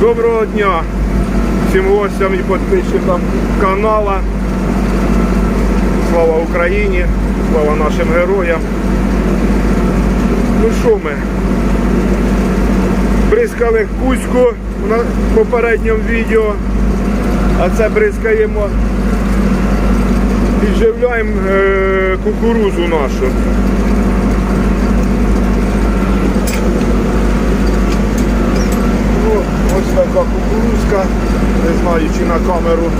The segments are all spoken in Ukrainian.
Доброго дня всім гостям і підписчикам канала. Слава Україні, слава нашим героям. Ну що ми? Бризкали кузьку на попередньому відео, а це бризкаємо, підживляємо е, кукурузу нашу. Ну, ось така кукурузка. Не знаю, чи на камеру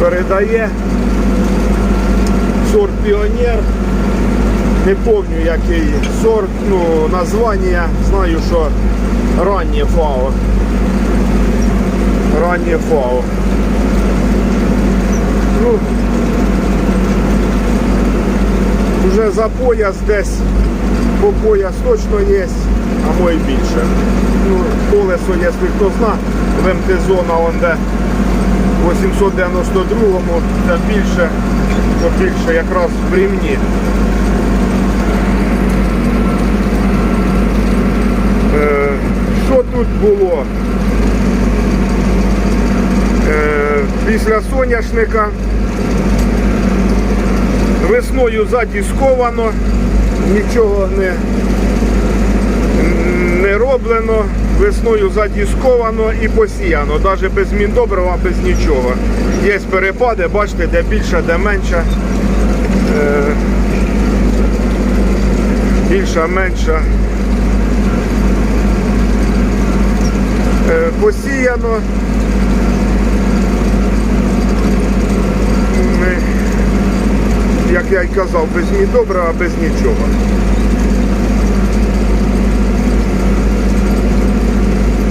передає. Сорт Піонер. Не пам'ятаю який сорт, ну, названня. Знаю, що раннє фао. Раннє фао. Ну, вже за пояс десь по пояс точно є, а може більше. Ну, колесо, якщо хто зна, в МТ-зона он де в 892-му, це більше, то більше якраз в рівні. Е, Що тут було? Е, Після соняшника весною задісковано, нічого не, не роблено, весною задісковано і посіяно, навіть без міндобрива, без нічого. Є перепади, бачите, де більше, де менше. Більша, менша. Е, посіяно. Як я й казав, без ні добра, а без нічого.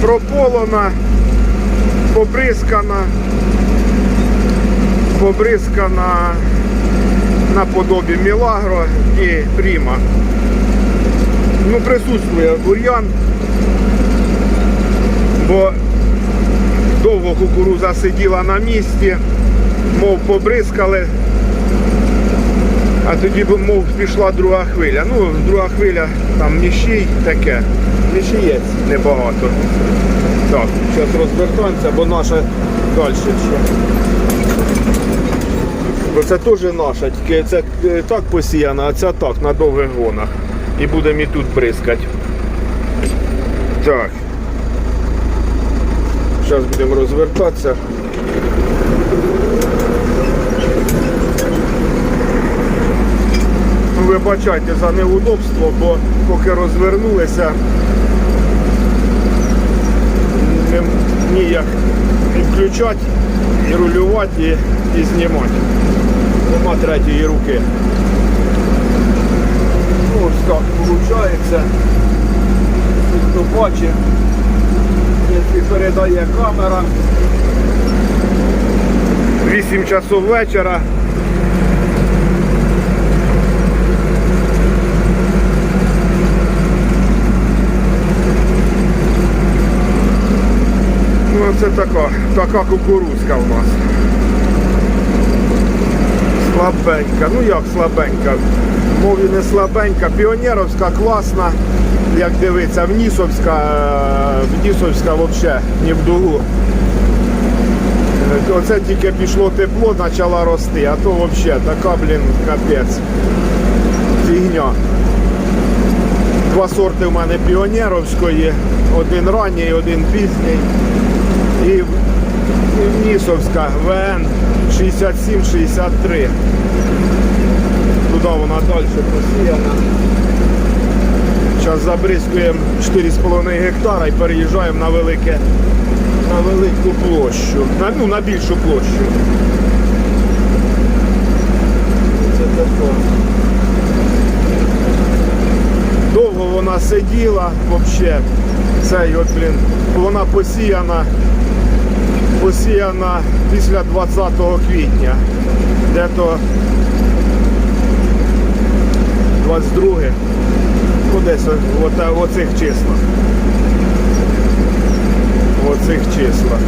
Прополона, побризкана, побризкана наподобі Мілагро і Пріма. Ну, присутствує бур'ян, бо довго кукуруза сиділа на місці, мов побризкали, а тоді, мов, пішла друга хвиля. Ну, друга хвиля, там ніщій таке. Ніщієць небагато. Так, зараз розвертаємося, бо наша далі ще. Бо це теж наша, тільки це е, так посіяна, а ця так, на довгих гонах. І будемо і тут бризкати. Так. Зараз будемо розвертатися. Ну, Вибачайте за неудобство, бо поки розвернулися, не ніяк і включати, і рулювати, і, і знімати. Нема третьої руки. Ну, ось так виходить. Хто бачить, якщо передає камера. 8 часов вечора. Це така, така кукурузка у нас. Слабенька. Ну як слабенька? Мові не слабенька. Піонерівська класна. Як дивиться, Внісовська, е, Внісовська взагалі не в дугу. Е, Оце тільки пішло тепло, почала рости, а то взагалі така, блін, капець. Фігня. Два сорти в мене піонерівської, один ранній, один пізній. І Нісовська ВН 67-63. Туди вона далі посіяна. Зараз забризкуємо 4,5 гектара і переїжджаємо на велике, на велику площу. На, ну, на більшу площу. Це таке. Довго вона сиділа взагалі. Цей от, блін, вона посіяна, посіяна після 20 квітня. Де-то 22 ну десь в оцих числах. В оцих числах.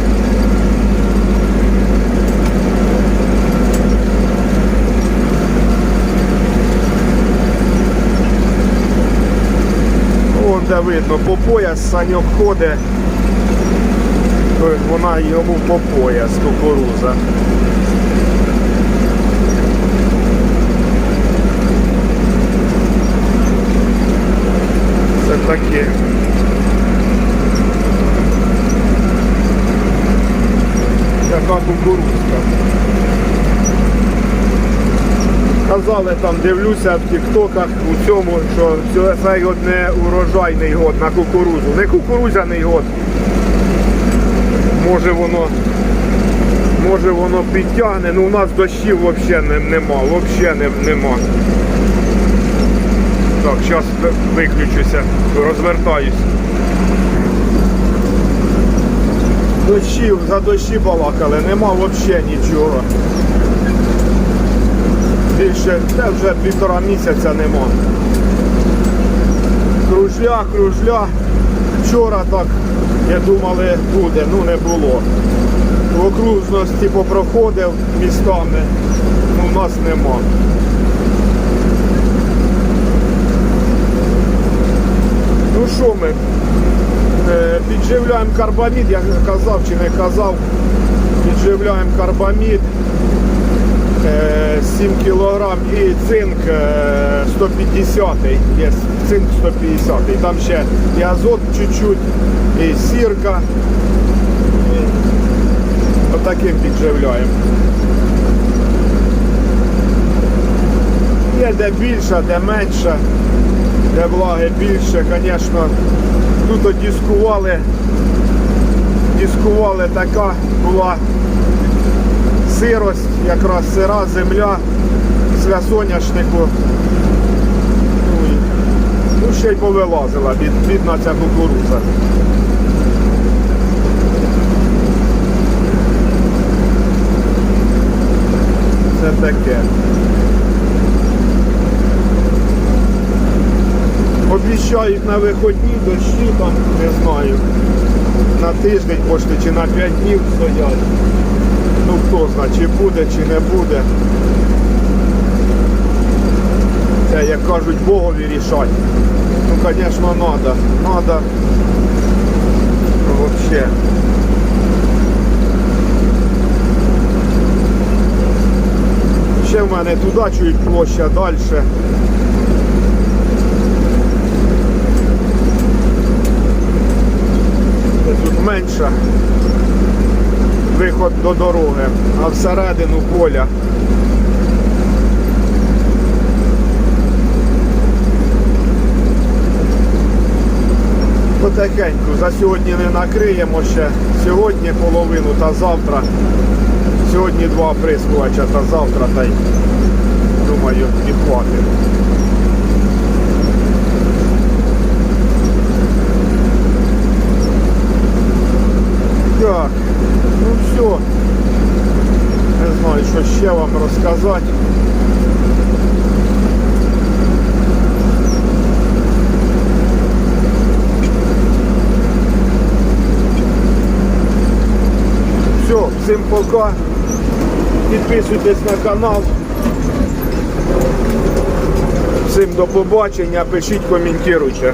Вон де видно, по пояс саньок ходить. Вона йому по пояс кукуруза. Це таке. Яка кукурузка. Казали там, дивлюся в тіктоках у цьому, що це- цей год не урожайний год на кукурузу. Не кукурузяний год. Може воно, може воно підтягне, ну у нас дощів взагалі не, нема, взагалі не, нема. Так, зараз виключуся, розвертаюсь. Дощів, за дощі балакали, нема взагалі нічого. Більше, це вже півтора місяця нема. Кружля, кружля. Вчора так, я думали, буде, ну не було. В окружності попроходив містами, ну в нас нема. Ну що ми? Е, Підживляємо карбамід, я казав чи не казав. Підживляємо карбамід. Е, 7 кілограм і цинк е, 150 є цинк 150 там ще і азот чуть-чуть, і сірка. І Отаким підживляємо. Є де більше, де менше, де влаги більше, звісно. Тут дискували, дискували така була сирость, якраз сира земля після соняшнику. Ну, Ну, ще й повилазила бід, бідна ця кукуруза. Це таке. Обіщають на виходні дощі там, не знаю, на тиждень пошли чи на 5 днів стоять. Ну хто знає, чи буде, чи не буде. Це, як кажуть, Богові рішать. Ну, звісно, треба. Треба. Вообще. Ще в мене туди чуть площа далі. Тут менше виход до дороги, а всередину поля. Потихеньку, за сьогодні не накриємо ще. Сьогодні половину та завтра. Сьогодні два прискувача та завтра та й думаю і хватить. Так, ну все. Не знаю, що ще. Все, всім пока. Підписуйтесь на канал. Всім до побачення, пишіть, коментуйте.